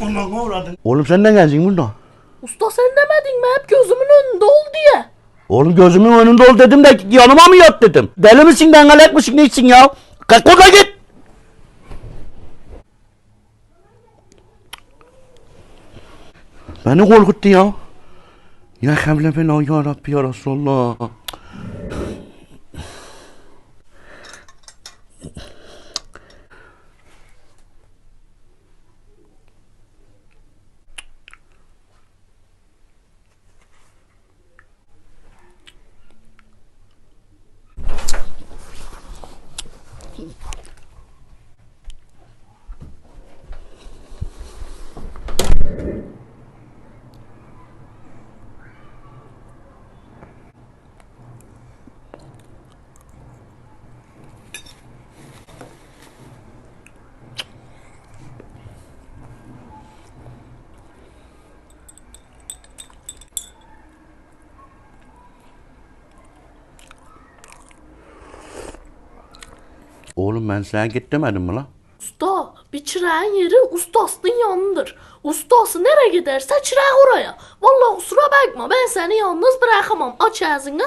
Aman avradın. Oğlum sen ne geldin burada? Usta sen demedin mi hep gözümün önünde ol diye. Oğlum gözümün önünde ol dedim de yanıma mı yat dedim. Deli misin dengalek misin neysin ya? Kalk orada git. Beni korkuttu ya. Ya havle ve la ya Rabbi ya Resulallah. Oğlum ben sana git demedim mi lan? Usta bir çırağın yeri ustasının yanıdır. Ustası nereye giderse çırak oraya. Vallahi kusura bakma ben seni yalnız bırakamam. Aç ağzını.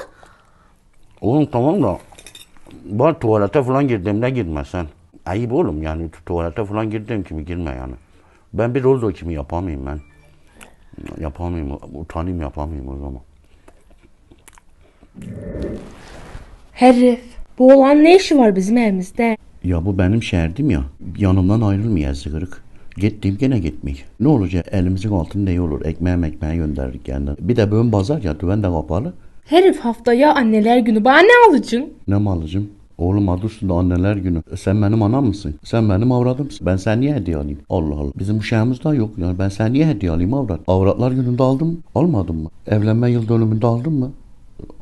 Oğlum tamam da bana tuvalete falan girdiğimde girme sen. Ayıp oğlum yani tu- tuvalete falan girdiğim gibi girme yani. Ben bir rol kimi yapamayayım ben. Yapamayayım, utanayım yapamayayım o zaman. Herif. Bu olan ne işi var bizim evimizde? Ya bu benim şehirdim ya. Yanımdan ayrılmıyor zıgırık. Gittim gene gitmeyik. Ne olacak elimizin altında ne olur? Ekmeğe ekmeğe gönderdik yani. Bir de bugün pazar ya düven de kapalı. Herif haftaya anneler günü bana ne alacaksın? Ne malıcım? Oğlum adı üstünde anneler günü. E, Sen benim anam mısın? Sen benim avradımsın. Ben sen niye hediye alayım? Allah Allah. Bizim bu şeyimizde yok. Yani ben sen niye hediye alayım avrat? Avratlar gününde aldım. Almadın mı? Evlenme yıl dönümünde aldın mı?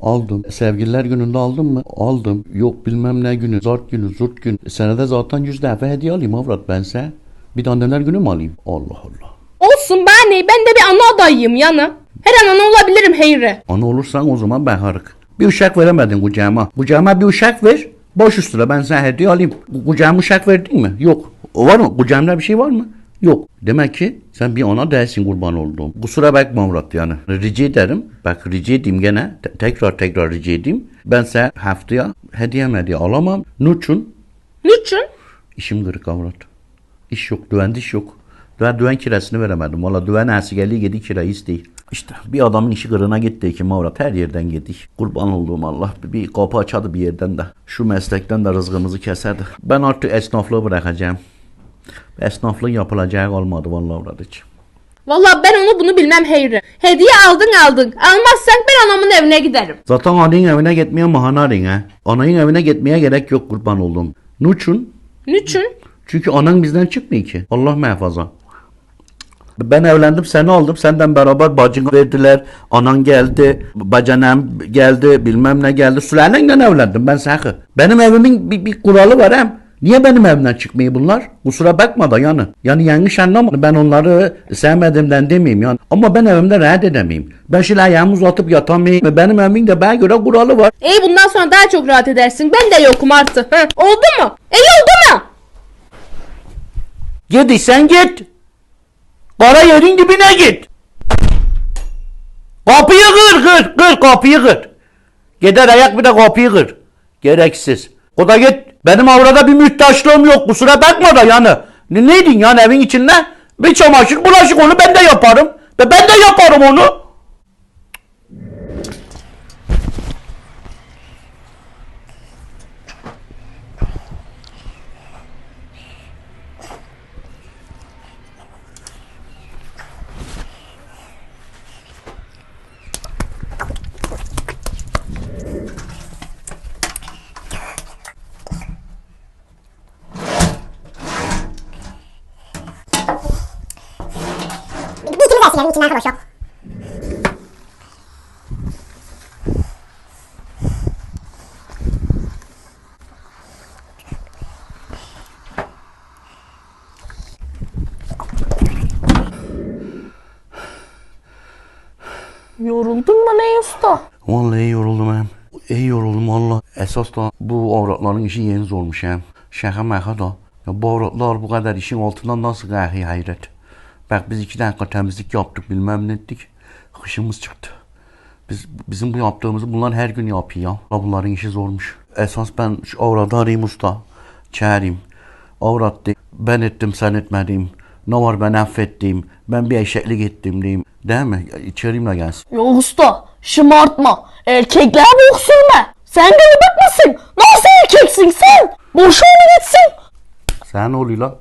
Aldım. Sevgililer gününde aldın mı? Aldım. Yok bilmem ne günü. Zart günü, zurt gün. Senede zaten yüz defa hediye alayım avrat ben sen. Bir de anneler günü mü alayım? Allah Allah. Olsun ben ne? Ben de bir ana adayıyım yana. Her an ana olabilirim heyre. Ana olursan o zaman ben harık. Bir uşak veremedin kucağıma. Kucağıma bir uşak ver. Boş üstüne ben sana hediye alayım. Ku- Kucağıma uşak verdin mi? Yok. O var mı? Kucağımda bir şey var mı? Yok. Demek ki sen bir ana değilsin kurban olduğum. Kusura bakma Murat yani. Rica ederim. Bak rica edeyim gene. Te- tekrar tekrar rica edeyim. Ben sana haftaya hediye hediye alamam. Niçin? Niçin? İşim kırık avrat. İş yok, düven iş yok. Ben düven kirasını veremedim. Valla düven ersi geldi yedi kirayı istey. İşte bir avradın işi kırına gitti ki avrat her yerden gidik. Kurban olduğum Allah bir, bir kapı açadı bir yerden de. Şu meslekten de rızkımızı keserdi. Ben artık esnaflığı bırakacağım. Esnaflık yapılacak olmadı vallahi hiç. Vallahi ben onu bunu bilmem heyre. Hediye aldın aldın. Almazsan ben anamın evine giderim. Zaten ananın evine gitmeye mahana arayın ha. Ananın evine gitmeye gerek yok kurban olduğum. Niçin? Niçin? Çünkü anan bizden çıkmıyor ki. Allah muhafaza. Ben evlendim seni aldım senden beraber bacını verdiler. Anan geldi, bacanem geldi, bilmem ne geldi. Sülalenle evlendim ben sakı. Benim evimin bir, bir kuralı var hem. Niye benim evimden çıkmıyor bunlar? Kusura bakma da yani. Yani yanlış anlama. Ben onları sevmediğimden demeyeyim yani. Ama ben evimde rahat edemeyim. Ben şöyle ayağımı uzatıp yatamayayım. Benim evimin de bana göre kuralı var. İyi bundan sonra daha çok rahat edersin. Ben de yokum artık. Oldu mu? İyi oldu mu? Gidiysen git. Kara yerin dibine git. Kapıyı kır kır kır kapıyı kır. Gider ayak bir de kapıyı kır. Gereksiz. O da git. Benim avrada bir mühtaçlığım yok. Kusura bakma da yani. Ne, neydin yani evin içinde? Bir çamaşır bulaşık onu ben de yaparım. Ben de yaparım onu. Versiyonun içinden arkadaşlar. Yoruldun mu ne usta? Vallahi yoruldum hem. İyi yoruldum valla. Esas da bu avratların işi yeni zormuş hem. Şaka maka da. Ya bu avratlar bu kadar işin altından nasıl kalkıyor hayret. Bak biz iki dakika temizlik yaptık bilmem ne ettik. Hışımız çıktı. Biz, bizim bu yaptığımızı bunlar her gün yapıyor ya. La Bunların işi zormuş. Esas ben şu avradı arayayım usta. Çağırayım. Avrat de, ben ettim sen etmediğim. Ne var ben affettiğim. Ben bir eşeklik ettim diyeyim. Değil mi? İçeriyim de gelsin. Ya usta şımartma. Erkekler bok sürme. Sen garibat mısın? Nasıl erkeksin sen? Boşa onu gitsin. Sen ne oluyor la?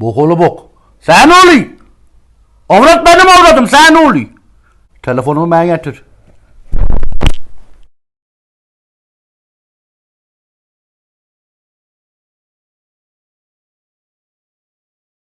Bok oğlu bok. Sen ne oluyor? Avrat benim avradım. Sen ne? Telefonumu bana getir.